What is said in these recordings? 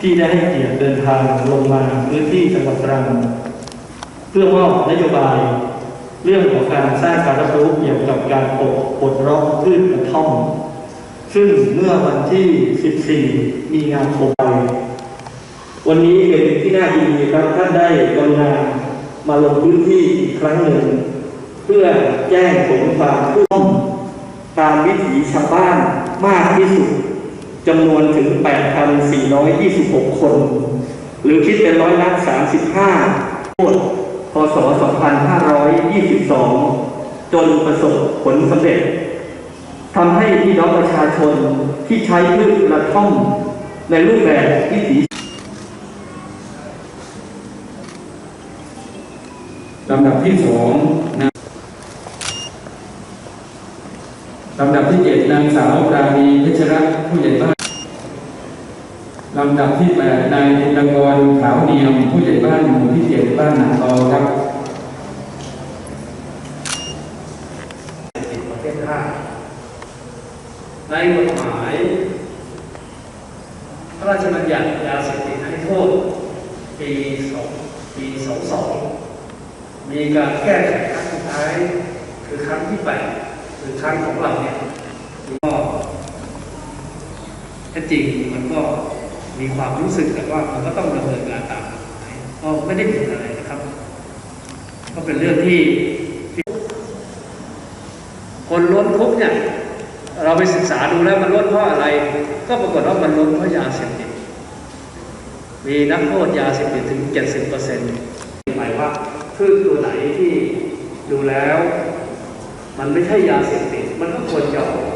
ที่ได้ให้เกียรติเดินทางลงมาพื้นที่จังหวัดตรัง เพื่อมอบนโยบาย เรื่องของการสร้างการรับรู้เกี่ยวกับการปลดปลดล็อกพืชกระท่อม ซึ่งเมื่อวันที่ 14 มีนาคมวันนี้เป็นที่น่าดีครับท่านได้กรุณามาลงพื้นที่อีกครั้งหนึ่ง เพื่อแจ้งผลความคืบหน้าตามวิถีชาวบ้านมากที่สุด จำนวนถึง 8,426 คน หรือคิดเป็นร้อยละ35โทษพศ 2522 จนประสบผลสำเร็จทำให้พี่น้องประชาชนที่ใช้พืชกระท่อมในรูปแบบวิถีลำดับที่สองนะ ลำดับที่เจ็ดนางสาวปราณีเพชรรัตน์ผู้ใหญ่บ้านลำดับที่แปดนายธินกรขาวเนียม ผู้ใหญ่บ้านหมู่ที่เจ็ดบ้านหนางตอครับประเภทห้าในกฎหมาย พระราชบัญญัติยาเสพติดให้โทษปีสองปีสองสองมีการแก้ไขครั้งสุดท้าย คือครั้งที่แปด คือครั้งของเราเนี่ยก็ถ้าจริงมันก็มีความรู้สึกแต่ว่ามันก็ต้องดำเนินการตามก็ไม่ได้ผิดอะไรนะครับ ก็เป็นเรื่องที่ คนล้นคุกเนี่ยเราไปศึกษาดูแล้วมันล้นเพราะอะไร ก็ปรากฏว่ามันล้นเพราะยาเสพติดมีนักโทษยาเสพติดถึง 70เปอร์เซ็นต์หมายว่าพืชตัวไหนที่ดูแล้ว มันไม่ใช่ยาเสพติดมันก็ควรจะออก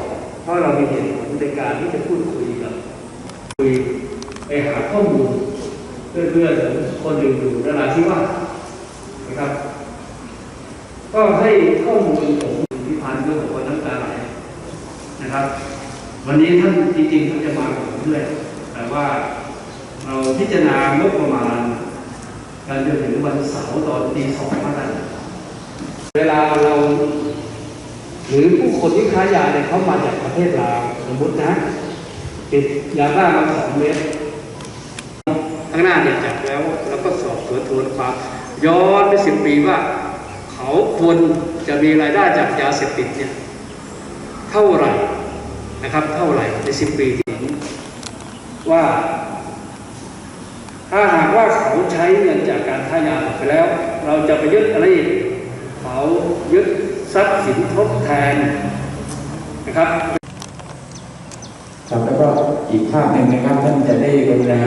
เพราะเรามีเหตุผลในการที่จะพูดคุยกับคุยไปหาข้อมูลเพื่อนๆคนอื่นอยู่นราธิวาสนะครับ ก็ให้ข้อมูลผมพิพันธ์เรื่องของคนน้ำตาไหลนะครับ วันนี้ท่านจริงๆท่านจะมาผมด้วยแต่ว่าเราพิจารณางบประมาณการจนถึงวันเสาร์ตอนตีสองเท่านั้นเวลาเรา หรือผู้คนที่ค้ายาเนี่ยเขามาจากประเทศลาวสมมตินะติดยาบ้ามาสองเม็ดข้างหน้าเนี่ยจับแล้วแล้วก็สอบสวนทวนความย้อนไปสิบปีว่า เขาควรจะมีรายได้จากยาเสพติดเนี่ยเท่าไหร่นะครับเท่าไหร่ในสิบปีที่ว่า ถ้าหากว่าเขาใช้เงินจากการค้ายาไปแล้ว เราจะไปยึดอะไรอีกเขายึด ทรัพย์สินทดแทนนะครับครับแล้วก็อีกภาพหนึ่งนะครับ ท่านจะได้กรุณา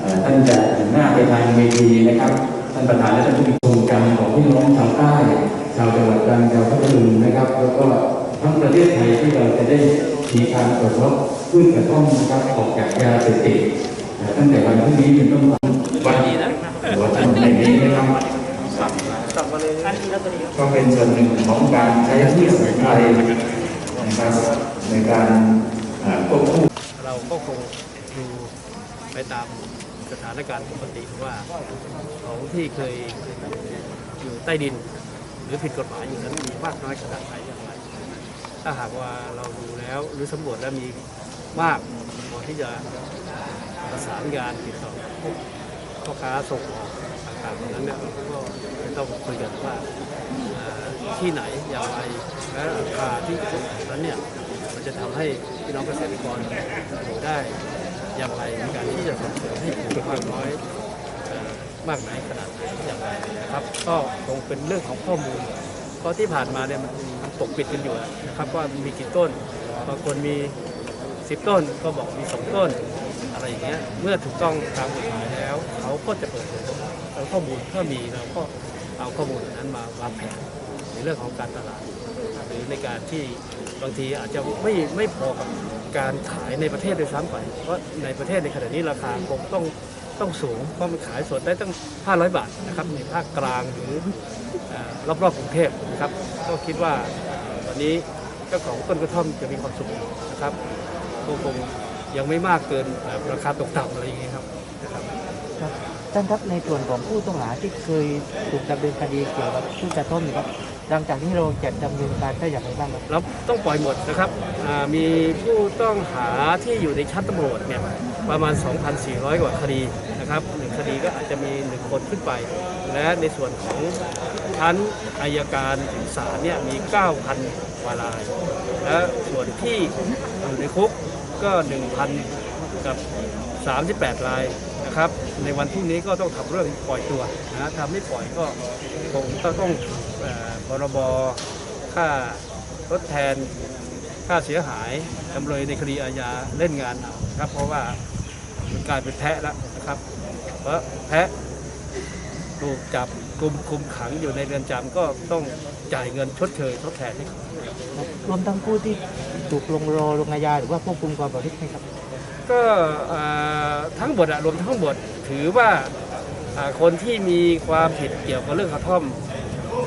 เอ่อท่านจะหันหน้าไปทางเวทีนะครับ ท่านประธานและท่านผู้มีโครงการของพี่น้องชาวใต้ชาวจังหวัดตรังชาวพัทลุงนะครับ แล้วก็ทั้งประเทศไทยที่เราจะได้มีการปลดล็อกพืชกระท่อมนะครับออกจากยาเสพติดเอ่อตั้งแต่วันพรุ่งนี้เป็นต้นไปวันหัวถนนในนี้นะครับ ก็เป็นส่วนหนึ่งของการใช้พืชสมุนไพรนะครับในการเอ่อควบคู่เราก็คงดูไปตามสถานการณ์ปกติว่าของที่เคยอยู่ใต้ดิน หรือผิดกฎหมายอยู่นั้นมีมากน้อยขนาดไหนอย่างไรถ้าหากว่าเราดูแล้วหรือสำรวจแล้วมีมากพอที่จะประสานงานติดต่อ พ่อค้าส่งออกต่างๆนั้นเนี่ยเราก็ต้องคุยกันว่าเอ่อที่ไหนอย่างไรและราคาที่จะนั้นเนี่ยมันจะทำให้พี่น้องเกษตรกรอยู่ได้อย่างไรในการที่จะส่งเสริมให้ปลูกมากน้อยมากไหนขนาดไหนอย่างไรนะครับ ก็คงเป็นเรื่องของข้อมูลเพราะที่ผ่านมาเนี่ยมันปกปิดกันอยู่นะครับว่ามีกี่ต้นบางคนมี 10 ต้นก็บอกมี 2 ต้น อะไรอย่างเงี้ยเมื่อถูกต้องตามกฎหมายแล้วเขาก็จะเปิดเผยข้อมูลถ้ามีเราก็เอาข้อมูลนั้นมาวางแผนในเรื่องของการตลาดหรือในการที่บางทีอาจจะไม่ไม่พอกับการขายในประเทศโดยซ้ำไป เพราะในประเทศในขณะนี้ราคาคงต้องต้องสูง เพราะมันขายสดได้ตั้ง 500 บาทนะครับในภาคกลางหรือรอบๆกรุงเทพนะครับก็คิดว่าวันนี้เจ้าของต้นกระท่อมจะมีความสุขนะครับก็คง ยังไม่มากเกินเอ่อราคาตกต่ำอะไรอย่างเงี้ยครับนะครับครับท่านครับในส่วนของผู้ต้องหาที่เคยถูกดำเนินคดีเกี่ยวกับพืชกระท่อมเนยครับหลังจากที่เราจะดำเนินการได้อย่างไรบ้างครับเราต้องปล่อยหมดนะครับอ่ามีผู้ต้องหาที่อยู่ในชั้นตำรวจเนี่ยประมาณ 2,400 กว่าคดีนะครับหนึ่งคดีก็อาจจะมีหนึ่งคนขึ้นไป และในส่วนของชั้นอายการถึงศาลเนี่ยมี 9,000กว่าราย และส่วนที่อยู่ในคุก ก็ 1,000 กับ 38 รายนะครับ ในวันพรุ่งนี้ก็ต้องทำเรื่องปล่อยตัวนะทำไม่ปล่อยก็คงต้องต้องเอ่อพรบค่าทดแทนค่าเสียหายจำเลยในคดีอาญาเล่นงานเอาครับ เพราะว่ามันกลายเป็นแพะแล้วนะครับ เพราะแพะถูกจับ กลุ่มคุมขังอยู่ในเรือนจำก็ต้องจ่ายเงินชดเชยทดแทนให้เขาครับรวมทั้งผู้ที่ถูกลงรอลงอาญาหรือว่าควบคุมความประพฤติไหมครับ ก็เอ่อทั้งหมดอะรวมทั้งหมดถือว่าอ่าคนที่มีความผิดเกี่ยวกับเรื่องกระท่อม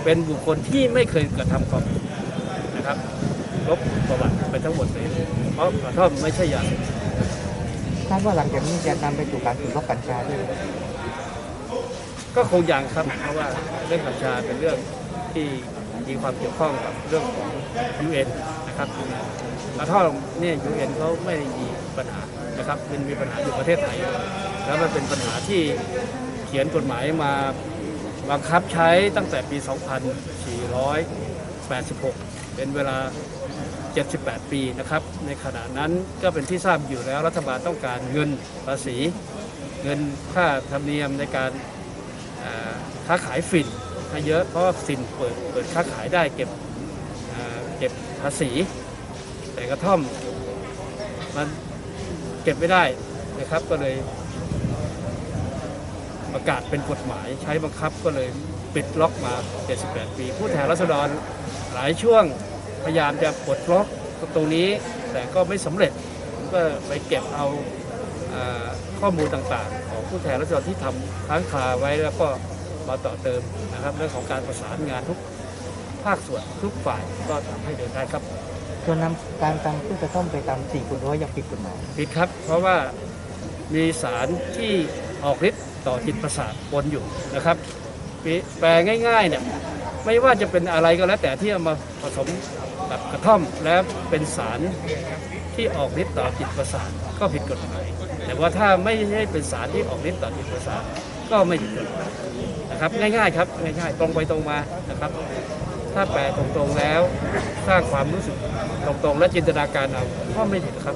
เป็นบุคคลที่ไม่เคยกระทำความผิดนะครับลบประวัติไปทั้งหมดเลยเพราะกระท่อมไม่ใช่ยาเสพติดคาดว่าหลังจากนี้จะนำไปสู่การปลดล็อกกัญชาด้วย ก็คงยังครับเพราะว่าเรื่องกัญชาเป็นเรื่องที่มีความเกี่ยวข้องกับเรื่องของ UN นะครับกระท่อเนี่ย UN เขาไม่มีปัญหานะครับมันมีปัญหาอยู่ประเทศไทยแล้วมันเป็นปัญหาที่เขียนกฎหมายมาบังคับใช้ตั้งแต่ปี 2486 เป็นเวลา 78 ปีนะครับ ในขณะนั้นก็เป็นที่ทราบอยู่แล้วรัฐบาลต้องการเงินภาษี เงินค่าธรรมเนียมในการ ค้าขายฝิ่นให้เยอะเพราะฝิ่นเปิดเปิดค้าขายได้เก็บเก็บภาษี แต่กระท่อมมันเก็บไม่ได้นะครับก็เลยประกาศเป็นกฎหมายใช้บังคับก็เลยปิดล็อกมา 78 ปี ผู้แทนรัษฎรหลายช่วงพยายามจะปลดล็อกตรงนี้แต่ก็ไม่สำเร็จผมก็ไปเก็บเอาอาข้อมูลต่างๆ ของผู้แทนรัษฎรที่ทำค้างคาไว้แล้วก็ มาต่อเติมนะครับเรื่องของการประสานงานทุกภาคส่วนทุกฝ่ายก็ทำให้เดินได้ครับส่วนนำการตำพืชกระท่อมไปตำสี่กุร้อยยังผิดกฎหมายผิดครับ เพราะว่ามีสารที่ออกฤทธิ์ต่อจิตประสาทปนอยู่นะครับแปลง่ายๆเนี่ยไม่ว่าจะเป็นอะไรก็แล้วแต่ที่เอามาผสมกับกระท่อมแล้วเป็นสารที่ออกฤทธิ์ต่อจิตประสาทก็ผิดกฎหมายแต่ว่าถ้าไม่ใช่เป็นสารที่ออกฤทธิ์ต่อจิตประสาทก็ไม่ผิดกฎหมาย นะครับง่ายๆครับง่ายๆตรงไปตรงมานะครับ ถ้าแปลตรงๆแล้ว สร้างความรู้สึกตรงๆ และจินตนาการเอาก็ไม่ผิดครับ